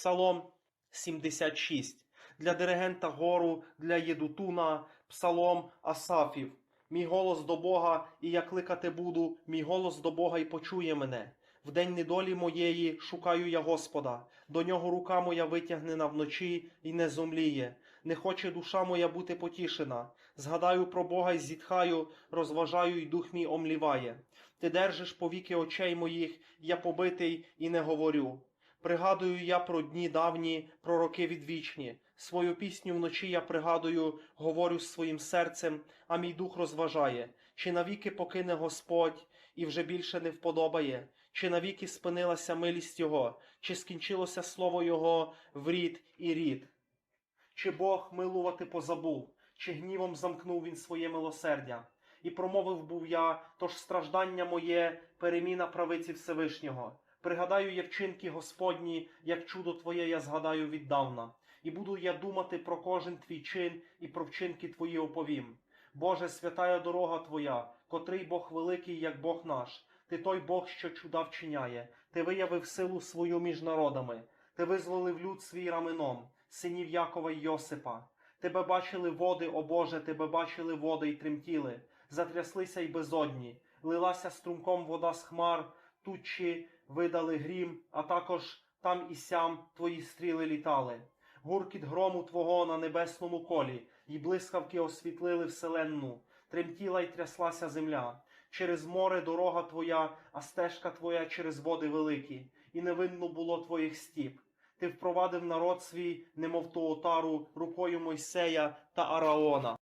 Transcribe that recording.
Псалом 76. Для диригента гору, для Єдутуна, Псалом Асафів. Мій голос до Бога, і я кликати буду, мій голос до Бога і почує мене. В день недолі моєї шукаю я Господа, до нього рука моя витягнена вночі і не зомліє. Не хоче душа моя бути потішена. Згадаю про Бога й зітхаю, розважаю, і дух мій омліває. Ти держиш повіки очей моїх, я побитий і не говорю. Пригадую я про дні давні, про роки відвічні. Свою пісню вночі я пригадую, говорю з своїм серцем, а мій дух розважає. Чи навіки покине Господь і вже більше не вподобає? Чи навіки спинилася милість Його, чи скінчилося слово Його в рід і рід? Чи Бог милувати позабув, чи гнівом замкнув він своє милосердя? І промовив був я, тож страждання моє, переміна правиці Всевишнього. Пригадаю я вчинки Господні, як чудо Твоє я згадаю віддавна, і буду я думати про кожен твій чин і про вчинки Твої оповім. Боже, святая дорога Твоя, котрий Бог великий, як Бог наш, Ти той Бог, що чуда вчиняє, Ти виявив силу свою між народами, Ти визволив люд свій раменом, синів Якова й Йосипа. Тебе бачили води, о Боже, тебе бачили води й тремтіли, затряслися й безодні, лилася струмком вода з хмар, тучі видали грім, а також там і сям твої стріли літали. Гуркіт грому твого на небесному колі, й блискавки освітлили вселенну, тремтіла й тряслася земля. Через море дорога твоя, а стежка твоя через води великі, і невинно було твоїх стіп. Ти впровадив народ свій, немов ту отару, рукою Мойсея та Араона.